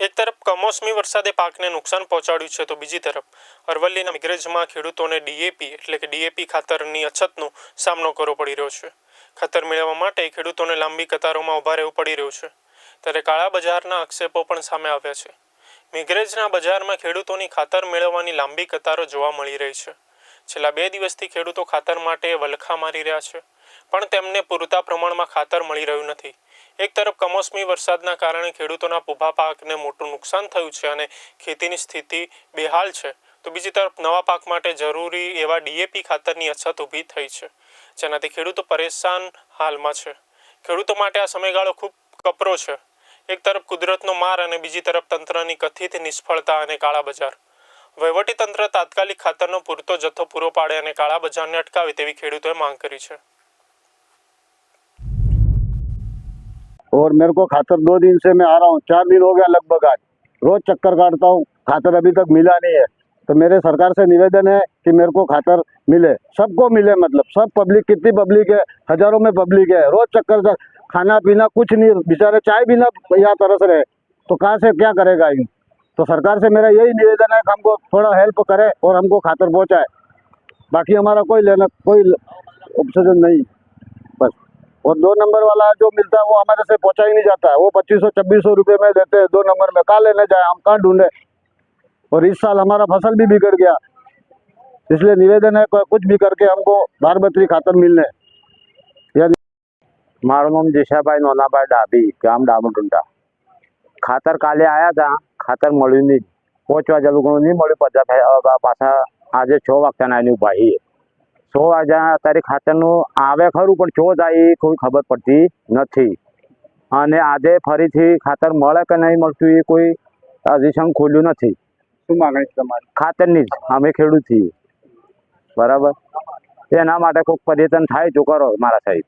એક તરફ કમોસમી વરસાદે પાકને નુકસાન પહોંચાડ્યું છે, તો બીજી તરફ અરવલ્લીના મિગ્રેજમાં ખેડૂતોને ડીએપી એટલે કે ડીએપી ખાતરની અછતનો સામનો કરવો પડી રહ્યો છે. ખાતર મેળવવા માટે ખેડૂતોને લાંબી કતારોમાં ઊભા રહેવું પડી રહ્યું છે. ત્યારે કાળા બજારના આક્ષેપો પણ સામે આવ્યા છે. મિગ્રેજના બજારમાં ખેડૂતોની ખાતર મેળવવાની લાંબી કતારો જોવા મળી રહી છે. છેલ્લા બે દિવસથી ખેડૂતો ખાતર માટે વલખા મારી રહ્યા છે, પણ તેમને પૂરતા પ્રમાણમાં ખાતર મળી રહ્યું નથી. એક તરફ કમોસમી વરસાદના કારણે ખેડૂતોના ઊભા પાકને મોટું નુકસાન થયું છે અને ખેતીની સ્થિતિ બેહાલ છે, તો બીજી તરફ નવા પાક માટે જરૂરી એવા ડીએપી ખાતરની અછત ઊભી થઈ છે, જેનાથી ખેડૂતો પરેશાન હાલમાં છે. ખેડૂતો માટે આ સમયગાળો ખૂબ કપરો છે. એક તરફ કુદરતનો માર અને બીજી તરફ તંત્રની કથિત નિષ્ફળતા અને કાળા બજાર. વહીવટી તંત્ર તાત્કાલિક ખાતરનો પૂરતો જથ્થો પૂરો પાડે અને કાળા બજારને અટકાવે તેવી ખેડૂતોએ માંગ કરી છે. और मेरे को खातर दो दिन से मैं आ रहा हूँ। चार दिन हो गया लगभग आज। रोज चक्कर काटता हूँ। खातर अभी तक मिला नहीं है। तो मेरे सरकार से निवेदन है कि मेरे को खातर मिले। सबको मिले मतलब। सब पब्लिक कितनी पब्लिक है? हज़ारों में पब्लिक है। रोज चक्कर का खाना पीना कुछ नहीं बेचारे चाय भी ना यहाँ तरस रहे। तो कहाँ से क्या करेगा यूँ? तो सरकार से मेरा यही निवेदन है कि हमको थोड़ा हेल्प करे और हमको खातर पहुँचाए। बाकी हमारा कोई लेना, कोई ऑप्शन नहीं। और दो नंबर वाला जो मिलता है वो हमारे से पहुंचा ही नहीं जाता है वो पच्चीस सौ छब्बीस सौ रुपये में देते हैं दो नंबर में कहाँ लेने जाए हम कहाँ ढूंढे और इस साल हमारा फसल भी बिगड़ गया इसलिए निवेदन है कि कुछ भी करके हमको बार बतरी खातर मिलने મારું નામ જેશાભાઈ નોનાભાઈ ડાભી ગામ ડામરડુંડા ખાતર કાલે આવ્યા હતા ખાતર મળ્યું નહીં પાંચ વાગ્યા લોકોનું નહીં મળ્યું પચાસ થયા પાછા આજે છ વાગ્યાના આવીને ઉભા છીએ છ અત્યારે ખાતરનું આવે ખરું પણ ચો જાય એ કોઈ ખબર પડતી નથી. અને આજે ફરીથી ખાતર મળે કે નહીં મળતું એ કોઈ સંઘ ખોલ્યું નથી. શું માંગણી તમારી? ખાતરની જ અમે ખેડૂત છીએ. બરાબર? એના માટે કોઈક પર્યટન થાય તો કરો મારા સાહેબ.